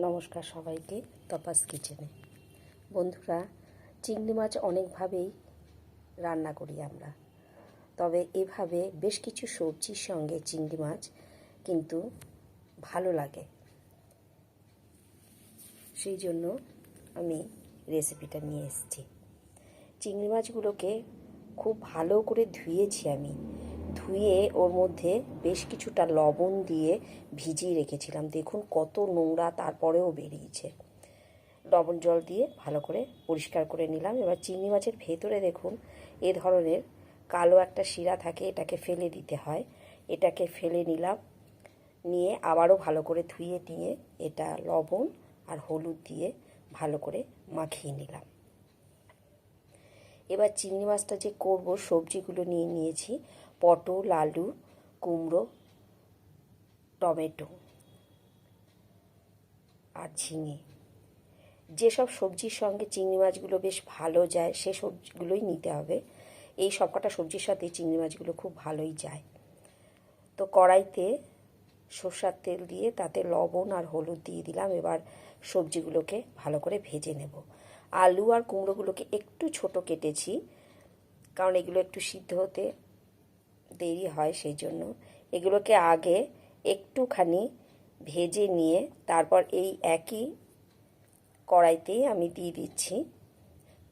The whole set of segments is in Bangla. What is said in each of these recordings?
নমস্কার সবাইকে তপাস কিচেনে। বন্ধুরা, চিংড়ি মাছ অনেকভাবেই রান্না করি আমরা। তবে এভাবে বেশ কিছু সবজির সঙ্গে চিংড়ি মাছ কিন্তু ভালো লাগে। সেই জন্য আমি রেসিপিটা নিয়ে এসেছি। চিংড়ি মাছগুলোকে খুব ভালো করে ধুয়েছি আমি। ধুয়ে ওর মধ্যে বেশ কিছুটা লবণ দিয়ে ভিজিয়ে রেখেছিলাম। দেখুন কত নোংরা তারপরেও বেরিয়েছে। লবণ জল দিয়ে ভালো করে পরিষ্কার করে নিলাম। এবার চিংড়ি মাছের ভেতরে দেখুন, এ ধরনের কালো একটা শিরা থাকে, এটাকে ফেলে দিতে হয়। এটাকে ফেলে নিলাম, নিয়ে আবারও ভালো করে ধুয়ে নিয়ে এটা লবণ আর হলুদ দিয়ে ভালো করে মাখিয়ে নিলাম। এবার চিংড়ি মাছটা যে করব, সবজিগুলো নিয়ে নিয়েছি। পটল, আলু, কুমড়ো, টমেটো আর ঝিঙে। যেসব সবজির সঙ্গে চিংড়ি মাছগুলো বেশ ভালো যায়, সে সবজিগুলোই নিতে হবে। এই সব সবকটা সবজির সাথে চিংড়ি মাছগুলো খুব ভালোই যায়। তো কড়াইতে সর্ষার তেল দিয়ে তাতে লবণ আর হলুদ দিয়ে দিলাম। এবার সবজিগুলোকে ভালো করে ভেজে নেব। আলু আর কুমড়োগুলোকে একটু ছোট কেটেছি, কারণ এগুলো একটু সিদ্ধ হতে দেরি হয় সেই জন্য এগুলোকে আগে একটুখানি ভেজে নিয়ে তারপর এই একই কড়াইতেই আমি দিয়ে দিচ্ছি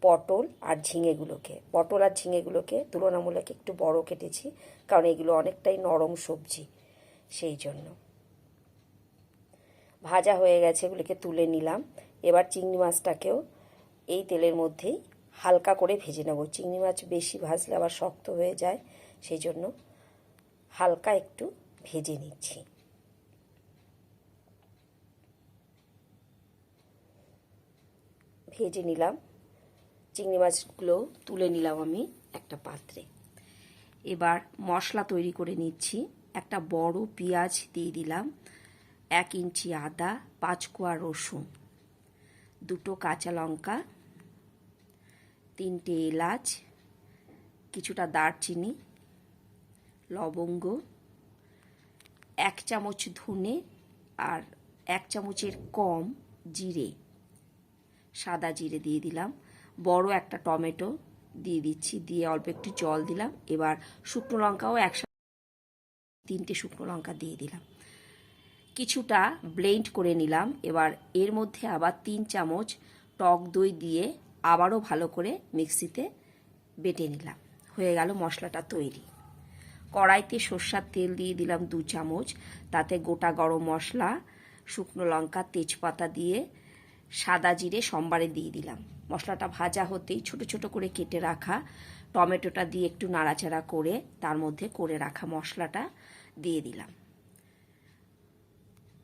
পটল আর ঝিঙেগুলোকে। পটল আর ঝিঙেগুলোকে তুলনামূলক একটু বড় কেটেছি, কারণ এগুলো অনেকটাই নরম সবজি সেই জন্য ভাজা হয়ে গেছে, এগুলোকে তুলে নিলাম। এবার চিংড়ি মাছটাকেও এই তেলের মধ্যেই হালকা করে ভেজে নেব। চিংড়ি মাছ বেশি ভাজলে আবার শক্ত হয়ে যায়, সেই জন্য হালকা একটু ভেজে নিচ্ছি। ভেজে নিলাম। চিংড়ি মাছগুলো তুলে নিলাম আমি একটা পাত্রে। এবার মশলা তৈরি করে নিচ্ছি। একটা বড় পেঁয়াজ দিয়ে দিলাম, এক ইঞ্চি আদা, পাঁচ কোয়া রসুন, দুটো কাঁচা লঙ্কা তিনটে এলাচ, কিছুটা দারচিনি, লবঙ্গ, এক চামচ ধনে আর এক চামচের কম জিরে। সাদা জিরে দিয়ে দিলাম। বড় একটা টমেটো দিয়ে দিচ্ছি, দিয়ে অল্প একটু জল দিলাম। এবার শুকনো লঙ্কাও একসাথে তিনটে শুকনো লঙ্কা দিয়ে দিলাম। কিছুটা ব্লেন্ড করে নিলাম। এবার এর মধ্যে আবার তিন চামচ টক দই দিয়ে আবারও ভালো করে মিক্সিতে বেটে নিলাম। হয়ে গেল মশলাটা তৈরি। কড়াইতে সর্ষার তেল দিয়ে দিলাম দু চামচ। তাতে গোটা গরম মশলা, শুকনো লঙ্কা, তেজপাতা দিয়ে সাদা জিরে, সোমবারে দিয়ে দিলাম। মশলাটা ভাজা হতেই ছোট ছোট করে কেটে রাখা টমেটোটা দিয়ে একটু নাড়াচাড়া করে তার মধ্যে করে রাখা মশলাটা দিয়ে দিলাম।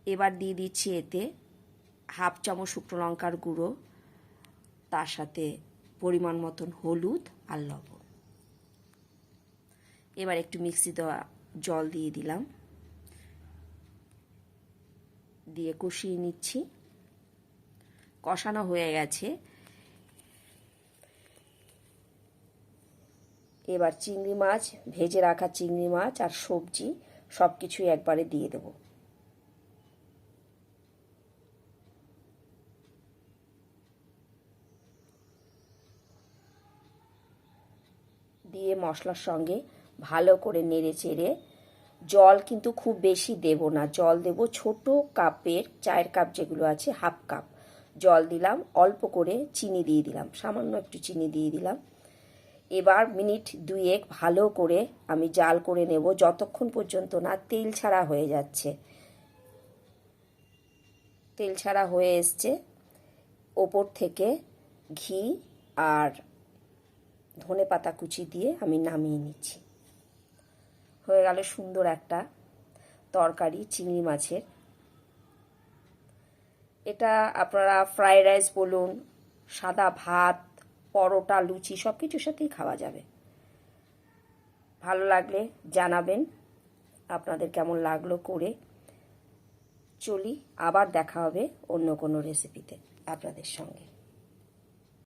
এবার দিয়ে দিচ্ছি এতে হাফ চামচ শুকনো লঙ্কার গুঁড়ো তার সাথে পরিমাণ মতন হলুদ আর লবণ। এবার একটু মিক্সি দেওয়া জল দিয়ে দিলাম। দিয়ে কষিয়ে নিচ্ছি। কষানো হয়ে গেছে। এবার চিংড়ি মাছ, ভেজে রাখা চিংড়ি মাছ আর সবজি সব কিছুই একবারে দিয়ে দেবো। দিয়ে মশলার সঙ্গে ভালো করে নেড়ে চেড়ে জল কিন্তু খুব বেশি দেব না। জল দেব ছোট কাপের, চায়ের কাপ যেগুলো আছে, হাফ কাপ। জল দিলাম, অল্প করে চিনি দিয়ে দিলাম, সামান্য একটু চিনি দিয়ে দিলাম। এবার মিনিট দুয়েক ভালো করে আমি জাল করে নেব, যতক্ষণ পর্যন্ত না তেল ছাড়া হয়ে যাচ্ছে। তেল ছাড়া হয়ে এসছে। ওপর থেকে ঘি আর ধনে পাতা কুচি দিয়ে আমি নামিয়ে নিচ্ছি। হয়ে গেল সুন্দর একটা তরকারি, চিংড়ি মাছের। এটা আপনারা ফ্রাইড রাইস বলুন, সাদা ভাত, পরোটা, লুচি সব কিছুর সাথেই খাওয়া যাবে। ভালো লাগলে জানাবেন, আপনাদের কেমন লাগল করে। চলি, আবার দেখা হবে অন্য কোনো রেসিপিতে আপনাদের সঙ্গে।